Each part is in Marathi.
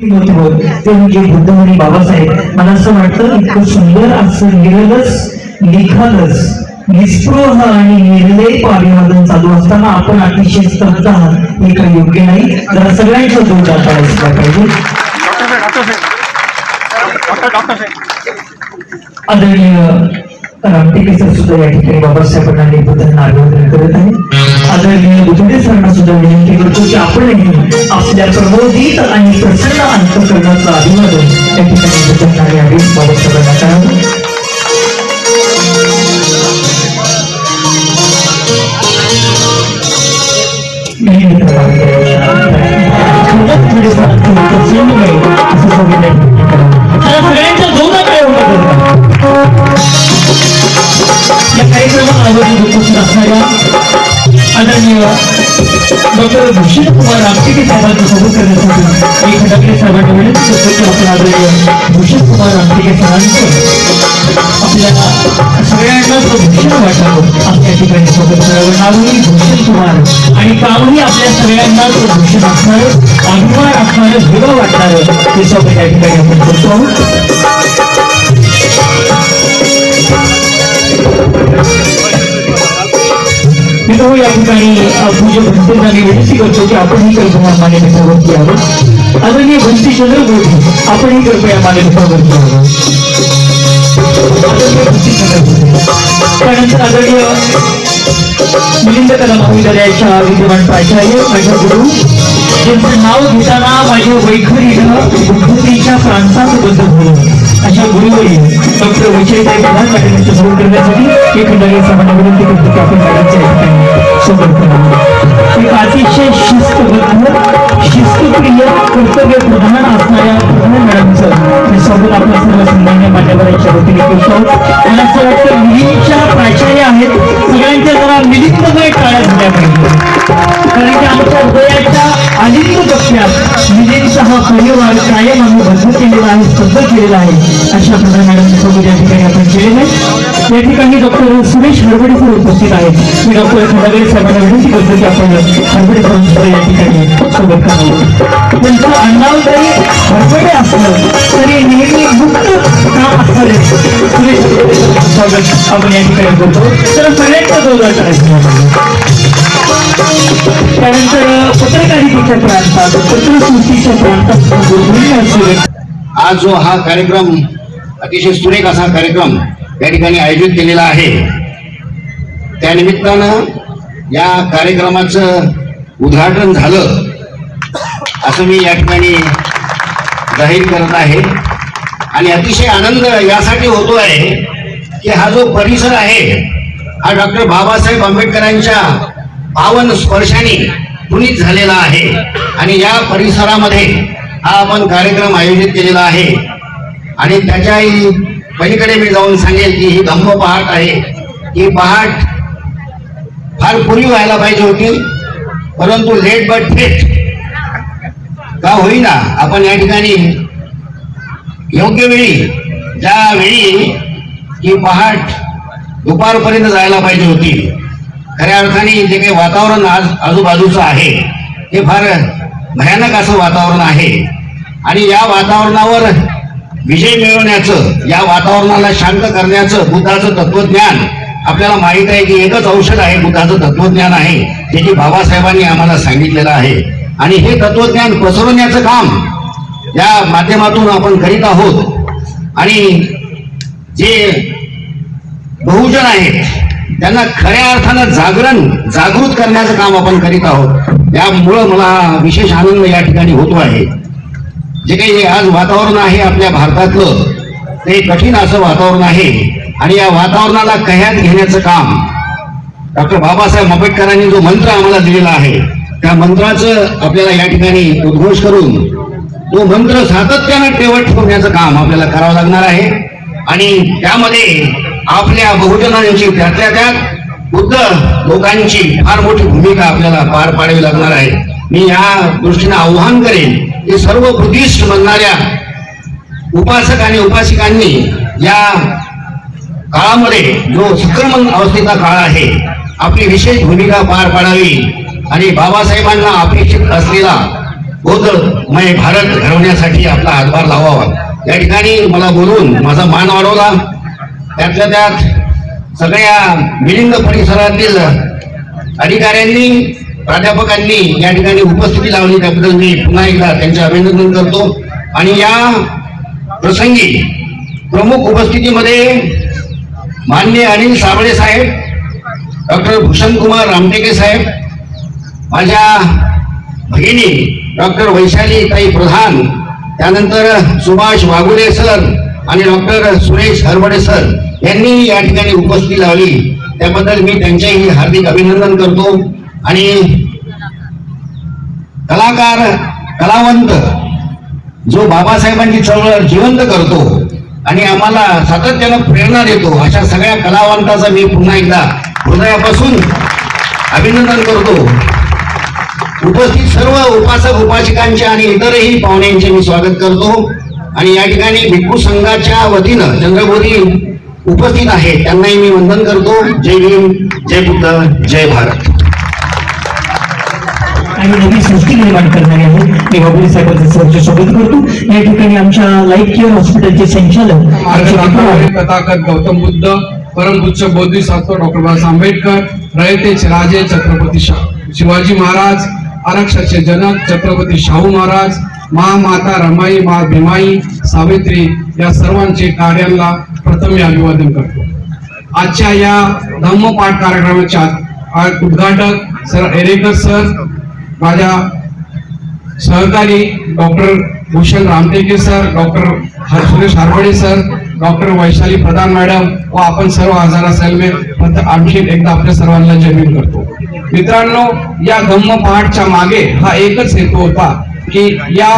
ते म्हणजे बुद्ध आणि बाबासाहेब मला असं वाटतं इतकं सुंदर असं निरलस लिखाणच निस्पृह आणि निर्लय अभिवादन चालू असताना आपण अतिशय स्तब्ध आहात हे काही योग्य नाही. जरा सगळ्यांच्या जोरदार टाळ्या असला पाहिजे. आदरणीय रामटेकेसर सुद्धा या ठिकाणी बाबासाहेबांना निबंधांना अभिवादन करत आहे आदरणीय बुधडे सरांना सुद्धा विनंती करतो की आपणही आपल्या प्रबोधित आणि प्रसन्न अंतकरणाचं अभिवादन या ठिकाणी बुद्धांना यावे बाबासाहेबांना करावं सगळ्यांच्या आदरणीय डॉक्टर भूषण कुमार रामटेके साहेबांचं स्वागत करण्यासाठी मी खटाकडे साहेबांना की आदरणीय भूषण कुमार रामटेके सरांचं आपल्या सगळ्यांना तो भूषण वाटावं, आपल्या भूषण कुमार आणि कामही आपल्या सगळ्यांना तो भूषण असणार, अभिमान असणार हिरो वाटणार ते आहोत. मित्र या ठिकाणी अ, पूज्य भंतेजांनी विनंती करतो की आपण ही कल्पना मान्यतेवरती आहोत. आदरणीय भंती चंद्रगोडी आपण ही कृपया मान्यतेवरती यावं आदरणीय त्यानंतर आदरणीय मिलिंद कला महाविद्यालयाच्या विद्यमान प्राचार्य माझ्या गुरु यांचं नाव घेताना माझ्या वैखरीनं बुद्धीच्या प्रांतात बदल होईल अशा गुरुवरील डॉक्टर विजयताई प्रधान पाटील यांचं सुरू करण्यासाठी एक खंडारी सामान्य विनंती करतो की आपण मॅडमच्या ठिकाणी सोबत करावं एक अतिशय शिस्तबद्ध शिस्तप्रिय कर्तव्य प्रधान असणाऱ्या प्रधान मॅडमचं मी सोबत आपल्या सर्व सन्मान्य मान्यवरांच्या वतीने करतो मला असं वाटतं मुलींच्या प्राचार्य आहेत. सगळ्यांच्या जरा मिलिंदमय टाळ्या झाल्या पाहिजे. कारण की आमच्या वयाच्या अलिंद पक्षात मुलींचा हा परिवार कायम आम्ही बंद केलेला आहे स्तब्ध केलेला आहे. अशा प्रकारे मॅडम सोबत या ठिकाणी आपण केलेलं आहे. या ठिकाणी डॉक्टर सुरेश हरबडे सर उपस्थित आहेत. मी डॉक्टर खंडागरे साहेबांना विनंती करतो की आपण हरबडे सर या ठिकाणी सोबत करावं. त्यांचं आडनाव जरी हरबडे असलं तरी नेहमी मुक्त का असणारे सुरेश स्वागत आपण या ठिकाणी करतो. तर सगळ्यांचा जोरदार करायचं त्यानंतर पत्रकारितेच्या प्रांतात पत्रसृष्टीच्या प्रांतात असलेले आज जो हा कार्यक्रम अतिशय सुरेख असा कार्यक्रम या ठिकाणी आयोजित केलेला आहे त्यानिमित्तानं या कार्यक्रमाचं उद्घाटन झालं असं मी या ठिकाणी जाहीर करत आहे. आणि अतिशय आनंद यासाठी होतो आहे की हा जो परिसर आहे हा डॉक्टर बाबासाहेब आंबेडकरांच्या पावन स्पर्शाने पुनीत झालेला आहे. आणि या परिसरामध्ये हा आपण कार्यक्रम आयोजित केलेला आहे. आणि त्याच्याही पलीकडे मी जाऊन सांगेल की ही धम्म पहाट आहे. ही पहाट फार पूर्वी व्हायला पाहिजे होती परंतु लेट बट थेट का होईना आपण या ठिकाणी योग्य वेळी ज्या वेळी ही पहाट दुपारपर्यंत जायला पाहिजे होती खऱ्या अर्थाने जे काही वातावरण आज आजूबाजूचं आहे हे फार भयानक असं वातावरण आहे. आणि या वातावरणावर विजय मिळवण्याचं या वातावरणाला शांत करण्याचं बुद्धाचं तत्वज्ञान आपल्याला माहीत आहे की एकच औषध आहे बुद्धाचं तत्वज्ञान आहे जे की बाबासाहेबांनी आम्हाला सांगितलेलं आहे. आणि हे तत्वज्ञान पसरवण्याचं काम या माध्यमातून आपण करीत आहोत. आणि जे बहुजन आहेत त्यांना खऱ्या अर्थानं जागरण जागृत करण्याचं काम आपण करीत आहोत. त्यामुळं मला विशेष आनंद या ठिकाणी होतो आहे. जे काही आज वातावरण आहे आपल्या भारतातलं ते कठीण असं वातावरण आहे. आणि या वातावरणाला कह्यात घेण्याचं काम डॉक्टर बाबासाहेब आंबेडकरांनी जो मंत्र आम्हाला दिलेला आहे त्या मंत्राचं आपल्याला या ठिकाणी उद्घोष करून तो मंत्र सातत्यानं टेवट ठेवण्याचं काम आपल्याला करावं लागणार आहे. आणि त्यामध्ये आपल्या बहुजनांची त्यातल्या त्यात बुद्ध लोकांची फार मोठी भूमिका आपल्याला पार पाडावी लागणार आहे. मी या दृष्टीने आव्हान करेन हे सर्व बुद्धिस्ट म्हणणाऱ्या उपासक आणि उपासिकांनी या काळामध्ये जो संक्रमण अवस्थेचा काळ आहे आपली विशेष भूमिका पार पाडावी आणि बाबासाहेबांना अपेक्षित असलेला बौद्धमय भारत घडवण्यासाठी आपला हातभार लावावा. या ठिकाणी मला बोलून माझा मान वाढवला. त्यातल्या त्यात सगळ्या मिलिंद परिसरातील अधिकाऱ्यांनी प्राध्यापकांनी या ठिकाणी उपस्थिती लावली त्याबद्दल मी पुन्हा एकदा त्यांचे अभिनंदन करतो. आणि या प्रसंगी प्रमुख उपस्थितीमध्ये मान्य अनिल साबळे साहेब डॉक्टर भूषण कुमार रामटेके साहेब माझ्या भगिनी डॉक्टर वैशाली ताई प्रधान त्यानंतर सुभाष वाघुले सर आणि डॉक्टर सुरेश हरवडे सर यांनी या ठिकाणी उपस्थिती लावली. त्याबद्दल मी त्यांचेही हार्दिक अभिनंदन करतो. आणि कलाकार कलावंत जो बाबासाहेबांची चळवळ जिवंत करतो आणि आम्हाला सातत्यानं प्रेरणा देतो अशा सगळ्या कलावंताचं मी पुन्हा एकदा हृदयापासून अभिनंदन करतो. उपस्थित सर्व उपासक उपासिकांचे आणि इतरही पाहुण्यांचे मी स्वागत करतो. आणि या ठिकाणी भिक्खू संघाच्या वतीनं चंद्रबोधी उपस्थित आहेत त्यांनाही मी वंदन करतो. जय भीम जय बुद्ध जय भारत. आणि नवी सृष्टी निर्माण करणारे आहेत. मी बाबुली साहेबांचं सहर्ष स्वागत करतो. या ठिकाणी आमच्या लाईफ केअर हॉस्पिटलचे संचालक तथागत गौतम बुद्ध परमपूज्य बोधिसत्व डॉक्टर बाबासाहेब आंबेडकर रयतेचे राजे छत्रपती शा- शिवाजी महाराज आरक्षाचे जनक छत्रपती शाहू महाराज महामाता रमाई मा भीमाई सावित्री या सर्वांचे कार्यांना प्रथम मी अभिवादन करतो. आजच्या या धम्मपाठ कार्यक्रमाच्या उद्घाटक सर एरेकर सर माझ्या सहकारी doctor Bhushan Ramteke sir doctor हर- Suresh Harwade sir doctor Vaishali Pradhan madam व आपण सर्व आजार असेल मी फक्त आणखी एकदा आपल्या सर्वांना जमीन करतो. मित्रांनो या धम्म पहाटच्या मागे हा एकच हेतू होता की या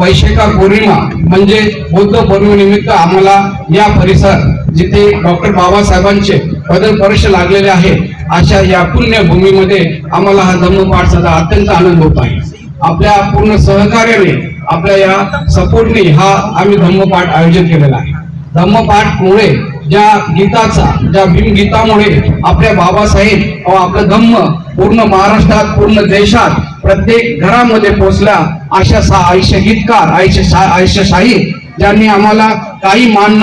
वैशाखा पौर्णिमा म्हणजे बौद्ध पौर्णिमेनिमित्त आम्हाला या परिसर जिथे डॉक्टर बाबासाहेबांचे बदल वर्ष लागलेले आहे अशा या पुण्यभूमीमध्ये आम्हाला हा धम्मपाठचा अत्यंत आनंद होत आहे. आपल्या पूर्ण सहकार्याने आपल्या या सपोर्टने हा आम्ही धम्मपाठ आयोजित केलेला आहे. धम्मपाठमुळे ज्या गीताचा ज्या भीमगीतामुळे आपल्या बाबासाहेब व आपलं धम्म पूर्ण महाराष्ट्रात पूर्ण देशात प्रत्येक घरामध्ये पोहोचल्या अशा सा आयुष्य गीतकार आयुष्य शा ज्यांनी आम्हाला काही मान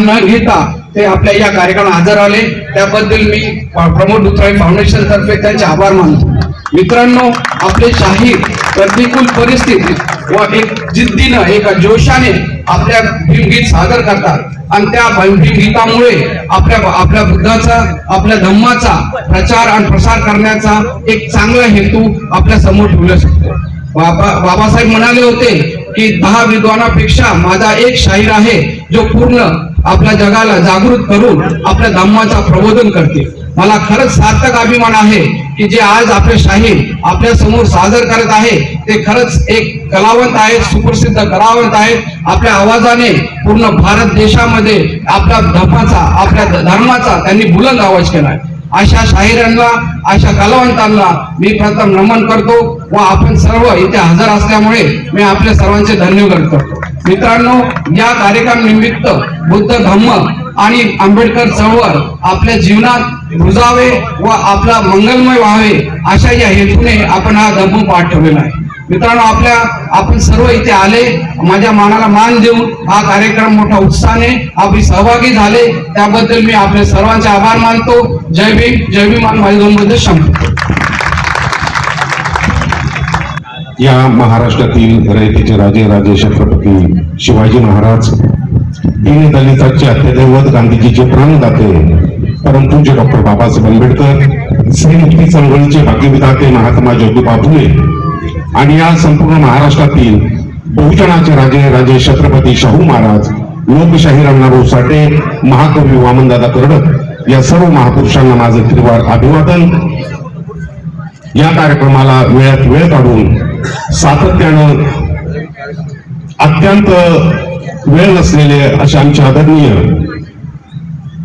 न घेता ते आपल्या या कार्यक्रमात हजर आले. त्याबद्दल मी प्रमोद दुत्राई फाउंडेशन तर्फे त्यांचे आभार मानतो. मित्रांनो आपले शाहीर प्रतिकूल परिस्थितीत व एक जिद्दीनं एका जोशाने आपल्या भीमगीत सादर करतात. आणि त्या भीमगीतामुळे आपल्या आपल्या बुद्धाचा आपल्या धम्माचा प्रचार आणि प्रसार करण्याचा एक चांगला हेतू आपल्यासमोर ठेवला शकतो बाबा बाबासाहेब म्हणाले होते की दहा विद्वानापेक्षा माझा एक शाहीर आहे जो पूर्ण आपल्या जगाला जागृत करून आपल्या धम्माचा प्रबोधन करते मला खरंच सार्थक अभिमान आहे की जे आज आपले शाहीर आपल्यासमोर सादर करत आहे ते खरंच एक कलावंत आहेत सुप्रसिद्ध कलावंत आहेत. आपल्या आवाजाने पूर्ण भारत देशामध्ये आपल्या धर्माचा आपल्या धर्माचा त्यांनी बुलंद आवाज केला आहे अशा शाहिरांना अशा कलावंतांना मी प्रथम नमन करतो व आपण सर्व इथे हजर असल्यामुळे मी आपल्या सर्वांचे धन्यवाद करतो. मित्रांनो या कार्यक्रम निमित्त बुद्ध धम्म आणि आंबेडकर चळवळ आपल्या जीवनात रुजावे व आपला मंगलमय व्हावे अशा या हेतूने आपण हा धम्म पाठ ठेवलेला आहे. मित्रांनो आपल्या आपण सर्व इथे आले माझ्या मानाला मान देऊन हा कार्यक्रम मोठा उत्साहाने आपण सहभागी झाले. त्याबद्दल मी आपल्या सर्वांचे आभार मानतो. जय भीम जय भीम माझे दोन बद्दल या महाराष्ट्रातील रयतेचे राजे राजे छत्रपती शिवाजी महाराज. दीन दलिताचे अत्यदैवत गांधीजीचे प्राणदाते परमपूज्य डॉक्टर बाबासाहेब आंबेडकर श्रीमुक्ती चळवळीचे भाग्यविधाते महात्मा ज्योतिबा फुले आणि या संपूर्ण महाराष्ट्रातील बहुजनाचे राजे राजे छत्रपती शाहू महाराज लोकशाही रामनाभाऊ साठे महाकवी वामनदादा कर्डक या सर्व महापुरुषांना माझं त्रिवार अभिवादन. या कार्यक्रमाला वेळात वेळ काढून सातत्यानं अत्यंत वेळ नसलेले असे आमचे आदरणीय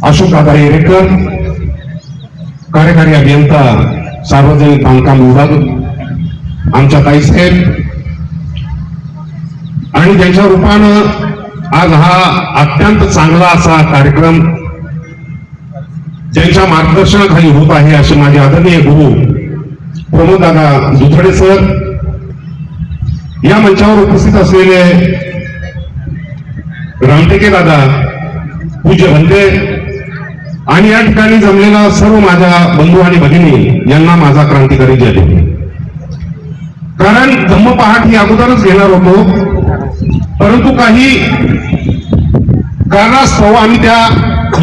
अशोक आदा रेकर कार्यकारी अभियंता सार्वजनिक बांधकाम विभाग आमच्या ताईसाहेब आणि ज्यांच्या रूपानं आज हा अत्यंत चांगला असा कार्यक्रम ज्यांच्या मार्गदर्शनाखाली होत आहे असे माझे आदरणीय गुरु प्रमोददादा दादा सर या मंचावर उपस्थित असलेले रामटेके दादा पूज्य भंते आणि या ठिकाणी जमलेला सर्व माझ्या बंधू आणि भगिनी यांना माझा क्रांतिकारी जय कारण धम्म पहाट ही अगोदरच घेणार होतो. परंतु काही कारणास्तव आम्ही त्या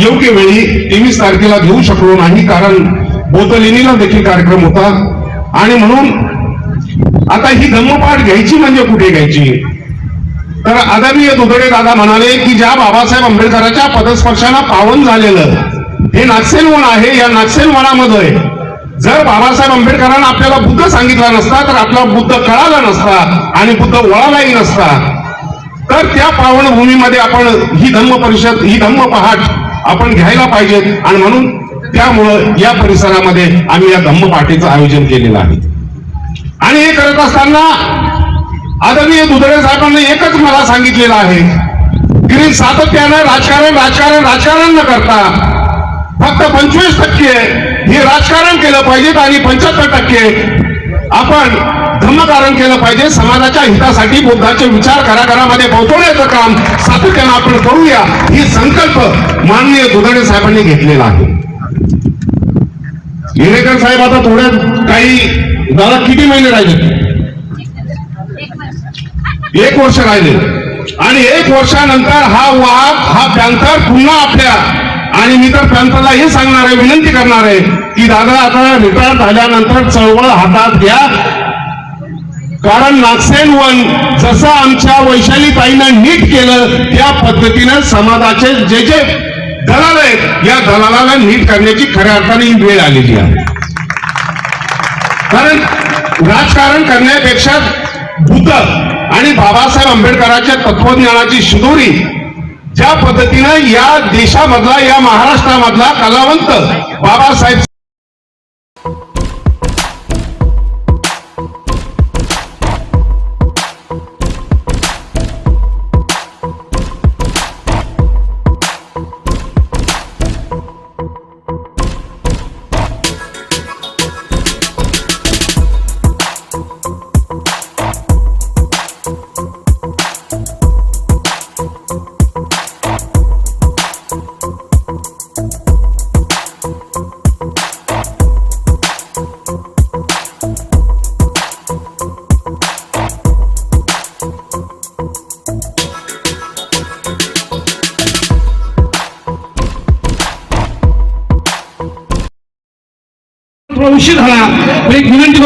योग्य वेळी तेवीस तारखेला घेऊ शकलो नाही कारण बोतलिनीला देखील कार्यक्रम होता. आणि म्हणून आता ही धम्मपाठ घ्यायची म्हणजे कुठे घ्यायची? तर आदरणीय दुधडे दादा म्हणाले की ज्या बाबासाहेब आंबेडकरांच्या पदस्पर्शाला पावन झालेलं हे नागसेन वन आहे या नागसेन वनामध्ये जर बाबासाहेब आंबेडकरांना आपल्याला बुद्ध सांगितला नसता तर आपला बुद्ध कळाला नसता आणि बुद्ध वळालाही नसता. तर त्या पावनभूमीमध्ये आपण ही धम्म परिषद ही धम्म पहाट आपण घ्यायला पाहिजे. आणि म्हणून त्यामुळं या परिसरामध्ये आम्ही या धम्म पाठीचं आयोजन केलेलं आहे. आणि हे करत असताना आदरणीय दुधळे साहेबांनी एकच मला सांगितलेलं आहे. की सातत्यानं राजकारण राजकारण राजकारण न करता फक्त पंचवीस टक्के हे राजकारण केलं पाहिजे आणि पंच्याहत्तर टक्के आपण धर्मकारण केलं पाहिजे. समाजाच्या हितासाठी बुद्धाचे विचार घराघरामध्ये पोहोचवण्याचं काम सातत्यानं आपण करूया. ही संकल्प माननीय दुधाणे साहेबांनी घेतलेला आहे. येणेकर साहेब आता थोड्या काही दादा किती महिने राहिले? एक वर्ष राहिले. आणि एक वर्षानंतर हा वाघ हा पॅन्थर पुन्हा आपल्या आणि मी तर पॅन्थरला हे सांगणार आहे विनंती करणार आहे. की दादा आता रिटायर झाल्यानंतर चळवळ हातात घ्या. कारण नागसेन वन जसं आमच्या वैशाली ताईनं नीट केलं त्या पद्धतीनं समाजाचे जे जे दलाल आहेत या दलालाला नीट करण्याची खऱ्या अर्थाने ही वेळ आलेली आहे. कारण राजकारण करण्यापेक्षा भूत आणि बाबासाहेब आंबेडकरांच्या तत्वज्ञानाची शिदोरी ज्या पद्धतीनं या देशामधला या महाराष्ट्रामधला कलावंत बाबासाहेब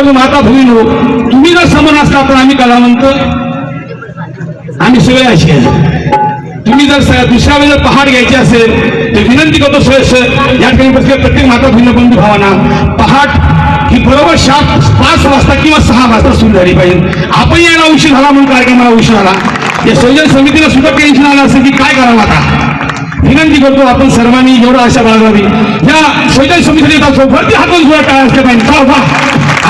एक विनंती करतो माता भगिनो तुम्ही जर समान असता तर आम्ही कलावंत. आम्ही सगळे असे तुम्ही जर दुसऱ्या वेळेला पहाड घ्यायचे असेल तर विनंती करतो सर या ठिकाणी प्रत्येक माता भगिनी बंधू भावांना. पहाट ही बरोबर सात पाच वाजता किंवा सहा वाजता सुरू झाली पाहिजे. आपण यायला उशीर झाला म्हणून कार्यक्रमाला उशीर आला. या संयोजन समितीला सुद्धा टेन्शन आलं असेल की काय करावं आता? विनंती करतो आपण सर्वांनी एवढं आशा बाळगावी. या संयोजन समितीने येतात वरती हातून सुद्धा काय असले पाहिजे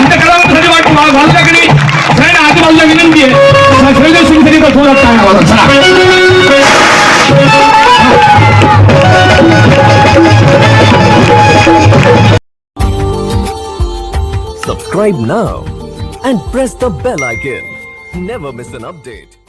आमच्या कलावंतासाठी वाटतो बाजूकडे सगळ्यांना आजूबाजूला विनंती आहे काय Subscribe now and press the bell icon. Never miss an update.